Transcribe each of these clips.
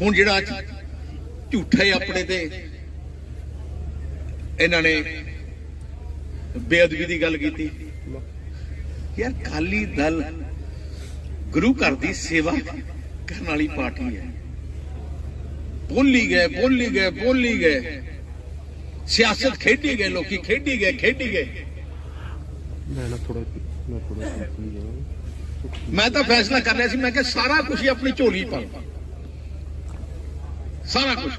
ਹੁਣ ਜਿਹੜਾ ਅੱਜ ਝੂਠੇ ਆਪਣੇ ਤੇ ਇਹਨਾਂ ਨੇ ਬੇਅਦਬੀ ਦੀ ਗੱਲ ਕੀਤੀ। ਯਾਰ ਖਾਲੀ ਦਲ ਗੁਰੂ ਘਰ ਦੀ ਸੇਵਾ ਕਰਨ ਵਾਲੀ ਪਾਰਟੀ ਹੈ। ਬੋਲੀ ਗਏ ਬੋਲੀ ਗਏ ਬੋਲੀ ਗਏ। ਸਿਆਸਤ ਖੇਡੀ ਗਏ ਲੋਕੀ ਖੇਡੀ ਗਏ ਖੇਡੀ ਗਏ। ਮੈਂ ਨਾ ਥੋੜਾ ਮੈਂ ਥੋੜਾ ਸਮਝ ਗਿਆ ਮੈਂ ਤਾਂ ਫੈਸਲਾ ਕਰ ਲਿਆ ਸੀ ਮੈਂ ਕਿਹਾ ਸਾਰਾ ਕੁਝ ਹੀ ਆਪਣੀ ਝੋਲੀ ਪਾ ਸਾਰਾ ਕੁਝ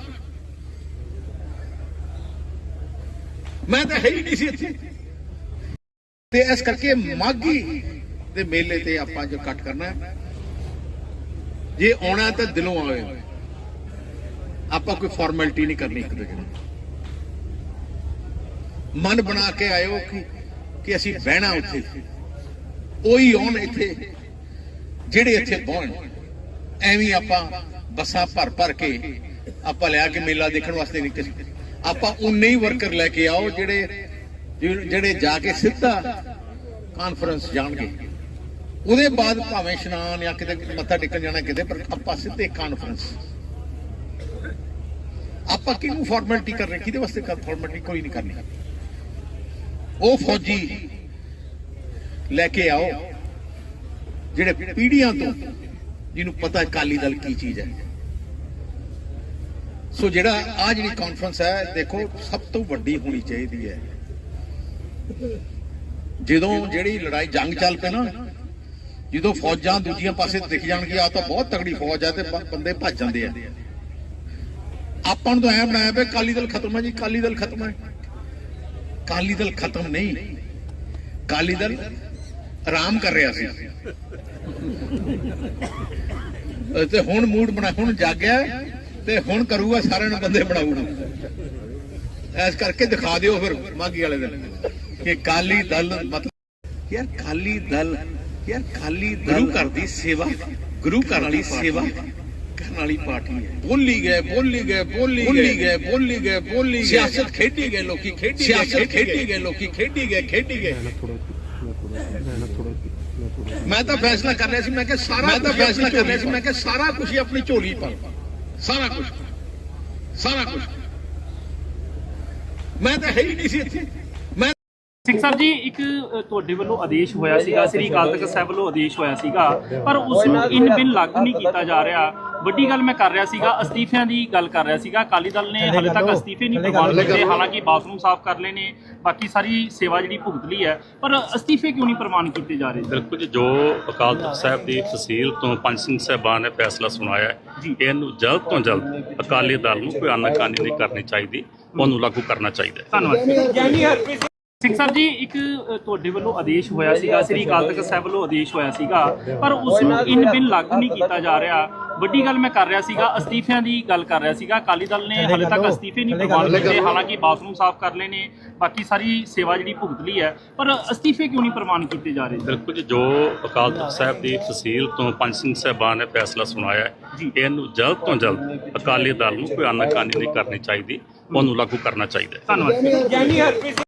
ਮੈਂ ਤਾਂ ਹੈ ਹੀ ਨਹੀਂ ਸੀ ਇੱਥੇ। ਤੇ ਇਸ ਕਰਕੇ ਮਾਗੀ ਦੇ ਮੇਲੇ ਤੇ ਆਪਾਂ ਜੋ ਕੱਟ ਕਰਨਾ ਹੈ ਜੇ ਆਉਣਾ ਤਾਂ ਦਿਲੋਂ ਆਵੇ। ਆਪਾਂ ਕੋਈ ਫਾਰਮੈਲਿਟੀ ਨਹੀਂ ਕਰਨੀ ਇੱਕ ਦੂਜੇ ਨਾਲ। ਮਨ ਬਣਾ ਕੇ ਆਇਓ ਕਿ ਕਿ ਅਸੀਂ ਬਹਿਣਾ ਉੱਥੇ। ਉਹੀ ਆਉਣ ਇੱਥੇ, ਜਿਹੜੇ ਇੱਥੇ ਬਹਿਣ ਐਵੇਂ ਆਪਾਂ ਬੱਸਾਂ ਭਰ ਭਰ ਕੇ ਆਪਾਂ ਲਿਆ ਕੇ ਮੇਲਾ ਦੇਖਣ ਵਾਸਤੇ ਨਹੀਂ ਕਿਸੇ ਆਪਾਂ ਉਨੇ ਹੀ ਵਰਕਰ ਲੈ ਕੇ ਆਓ ਜਿਹੜੇ ਜਿਹੜੇ ਜਾ ਕੇ ਸਿੱਧਾ ਕਾਨਫਰੰਸ ਜਾਣਗੇ। ਉਹਦੇ ਬਾਅਦ ਭਾਵੇਂ ਇਸ਼ਨਾਨ ਜਾਂ ਕਿਤੇ ਮੱਥਾ ਟੇਕਣ ਜਾਣਾ ਕਿਤੇ, ਪਰ ਆਪਾਂ ਸਿੱਧੇ ਕਾਨਫਰੰਸ ਆਪਾਂ ਕਿਹਨੂੰ ਫਾਰਮੈਲਿਟੀ ਕਰ ਰਹੇ ਕਿਹਦੇ ਵਾਸਤੇ ਕਰ ਫਾਰਮੈਲਿਟੀ ਕੋਈ ਨਹੀਂ ਕਰਨੀ। ਉਹ ਫੌਜੀ ਲੈ ਕੇ ਆਓ, ਜਿਹੜੇ ਪੀੜੀਆਂ ਤੋਂ, ਜਿਹਨੂੰ ਪਤਾ ਹੈ ਅਕਾਲੀ ਦਲ ਕੀ ਚੀਜ਼ ਹੈ। ਸੋ ਜਿਹੜਾ ਆ ਜਿਹੜੀ ਕਾਨਫਰੰਸ ਹੈ, ਦੇਖੋ, ਸਭ ਤੋਂ ਵੱਡੀ ਹੋਣੀ ਚਾਹੀਦੀ ਹੈ। ਜਦੋਂ ਜਿਹੜੀ ਲੜਾਈ ਜੰਗ ਚੱਲ ਪਏ ਨਾ ਜਦੋਂ ਫੌਜਾਂ ਦੂਜੀਆਂ ਪਾਸੇ ਦਿਖ ਜਾਣਗੀਆਂ ਆ ਤਾਂ ਬਹੁਤ ਤਗੜੀ ਫੌਜ ਹੈ ਤੇ ਬੰਦੇ ਭੱਜ ਜਾਂਦੇ ਆ। ਆਪਾਂ ਨੂੰ ਤਾਂ ਐ ਬਣਾਇਆ ਪਿਆ, ਅਕਾਲੀ ਦਲ ਖਤਮ ਹੈ ਜੀ, ਅਕਾਲੀ ਦਲ ਖਤਮ ਹੈ। ਅਕਾਲੀ ਦਲ ਖਤਮ ਨਹੀਂ। ਅਕਾਲੀ ਦਲ ਆਰਾਮ ਕਰ ਰਿਹਾ ਸੀ। ਤੇ ਹੁਣ ਮੂਡ ਬਣਾ, ਹੁਣ ਜਾਗਿਆ ਤੇ ਹੁਣ ਕਰੂਗਾ, ਸਾਰਿਆਂ ਨੂੰ ਬੰਦੇ ਬਣਾਊਗਾ ਐਸ ਕਰਕੇ ਦਿਖਾ ਦਿਓ ਫਿਰ ਮਾਗੀ ਵਾਲੇ ਦਿਨ। ਕਿ ਕਾਲੀ ਦਲ ਮਤਲਬ ਯਾਰ ਕਾਲੀ ਦਲ ਯਾਰ ਦਲ ਗੁਰੂ ਘਰ ਦੀ ਸੇਵਾ ਗੁਰੂ ਘਰ ਵਾਲੀ ਸੇਵਾ ਕਰਨ ਵਾਲੀ ਪਾਰਟੀ ਹੈ। ਬੋਲੀ ਗਏ ਬੋਲੀ ਗਏ ਬੋਲੀ ਗਏ। ਬੋਲੀ ਗਏ ਬੋਲੀ ਗਏ ਸਿਆਸਤ ਖੇਡੀ ਗਏ ਲੋਕੀ ਖੇਡੀ ਗਏ ਸਿਆਸਤ ਖੇਡੀ ਗਏ। ਲੋਕੀ ਖੇਡੀ ਗਏ ਖੇਡੀ ਗਏ। ਮੈਂ ਤਾਂ ਫੈਸਲਾ ਕਰ ਲਿਆ ਸੀ ਮੈਂ ਕਿ ਸਾਰਾ ਮੈਂ ਤਾਂ ਫੈਸਲਾ ਕਰ ਲਿਆ ਸੀ ਮੈਂ ਕਿ ਸਾਰਾ ਕੁਝ ਹੀ ਆਪਣੀ ਝੋਲੀ ਪਾ ਸਾਰਾ ਕੁਝ ਸਾਰਾ ਕੁਝ ਮੈਂ ਤਾਂ ਹੈ ਹੀ ਨਹੀਂ ਸੀ ਇੱਥੇ। ਸਿੰਘ ਸਾਹਿਬ ਜੀ ਇੱਕ ਅ, ਤੁਹਾਡੇ ਵੱਲੋਂ ਆਦੇਸ਼ ਹੋਇਆ ਸੀਗਾ ਸ੍ਰੀ ਅਕਾਲ ਤਖਤ ਸਾਹਿਬ ਵੱਲੋਂ ਆਦੇਸ਼ ਹੋਇਆ ਸੀਗਾ ਪਰ ਉਸ ਨੂੰ ਇਨ ਬਿਨ ਲਾਗੂ ਨਹੀਂ ਕੀਤਾ ਜਾ ਰਿਹਾ। ਵੱਡੀ ਗੱਲ ਮੈਂ ਕਰ ਰਿਹਾ ਸੀਗਾ ਅਸਤੀਫਿਆਂ ਦੀ ਗੱਲ ਕਰ ਰਿਹਾ ਸੀਗਾ। ਅਕਾਲੀ ਦਲ ਨੇ ਹਾਲੇ ਤੱਕ ਅਸਤੀਫੇ ਨਹੀਂ ਪ੍ਰਵਾਨ ਕੀਤੇ ਹਾਲਾਂਕਿ ਬਾਥਰੂਮ ਸਾਫ਼ ਕਰ ਲਏ ਨੇ ਬਾਕੀ ਸਾਰੀ ਸੇਵਾ ਜਿਹੜੀ ਭੁਗਤ ਲਈ ਹੈ। ਪਰ ਅਸਤੀਫੇ ਕਿਉਂ ਨਹੀਂ ਪ੍ਰਵਾਨ ਕੀਤੇ ਜਾ ਰਹੇ? ਬਿਲਕੁਲ ਜੀ ਜੋ ਅਕਾਲ ਤਖਤ ਸਾਹਿਬ ਦੀ ਤਹਿਸੀਲ ਤੋਂ ਪੰਜ ਸਿੰਘ ਸਾਹਿਬਾਨ ਨੇ ਫੈਸਲਾ ਸੁਣਾਇਆ ਹੈ ਜੀ। ਇਹਨੂੰ ਜਲਦ ਤੋਂ ਜਲਦ ਅਕਾਲੀ ਦਲ ਨੂੰ ਕੋਈ ਆਨਾਕਾਨੀ ਨਹੀਂ ਕਰਨੀ ਚਾਹੀਦੀ ਉਹਨੂੰ ਲਾਗੂ ਕਰਨਾ ਚਾਹੀਦਾ ਹੈ। ਧੰਨਵਾਦ। ਸਿੰਘ ਸਾਹਿਬ ਜੀ ਇੱਕ ਅ, ਤੁਹਾਡੇ ਵੱਲੋਂ ਆਦੇਸ਼ ਹੋਇਆ ਸੀਗਾ ਸ੍ਰੀ ਅਕਾਲ ਤਖਤ ਸਾਹਿਬ ਵੱਲੋਂ ਆਦੇਸ਼ ਹੋਇਆ ਸੀਗਾ ਪਰ ਉਸ ਨੂੰ ਇਨ ਬਿਨ ਲਾਗੂ ਨਹੀਂ ਕੀਤਾ ਜਾ ਰਿਹਾ। ਵੱਡੀ ਗੱਲ ਮੈਂ ਕਰ ਰਿਹਾ ਸੀਗਾ ਅਸਤੀਫਿਆਂ ਦੀ ਗੱਲ ਕਰ ਰਿਹਾ ਸੀਗਾ। ਅਕਾਲੀ ਦਲ ਨੇ ਹਾਲੇ ਤੱਕ ਅਸਤੀਫੇ ਨਹੀਂ ਪ੍ਰਵਾਨ ਕੀਤੇ ਹਾਲਾਂਕਿ ਬਾਥਰੂਮ ਸਾਫ਼ ਕਰ ਲਏ ਨੇ ਬਾਕੀ ਸਾਰੀ ਸੇਵਾ ਜਿਹੜੀ ਭੁਗਤ ਲਈ ਹੈ। ਪਰ ਅਸਤੀਫੇ ਕਿਉਂ ਨਹੀਂ ਪ੍ਰਵਾਨ ਕੀਤੇ ਜਾ ਰਹੇ? ਬਿਲਕੁਲ ਜੀ ਜੋ ਅਕਾਲ ਤਖਤ ਸਾਹਿਬ ਦੀ ਤਹਿਸੀਲ ਤੋਂ ਪੰਜ ਸਿੰਘ ਸਾਹਿਬਾਨ ਨੇ ਫੈਸਲਾ ਸੁਣਾਇਆ ਹੈ। ਇਹਨੂੰ ਜਲਦ ਤੋਂ ਜਲਦ ਅਕਾਲੀ ਦਲ ਨੂੰ ਕੋਈ ਆਨਾਕਾਨੀ ਨਹੀਂ ਕਰਨੀ ਚਾਹੀਦੀ ਉਹਨੂੰ ਲਾਗੂ ਕਰਨਾ ਚਾਹੀਦਾ ਹੈ। ਧੰਨਵਾਦ।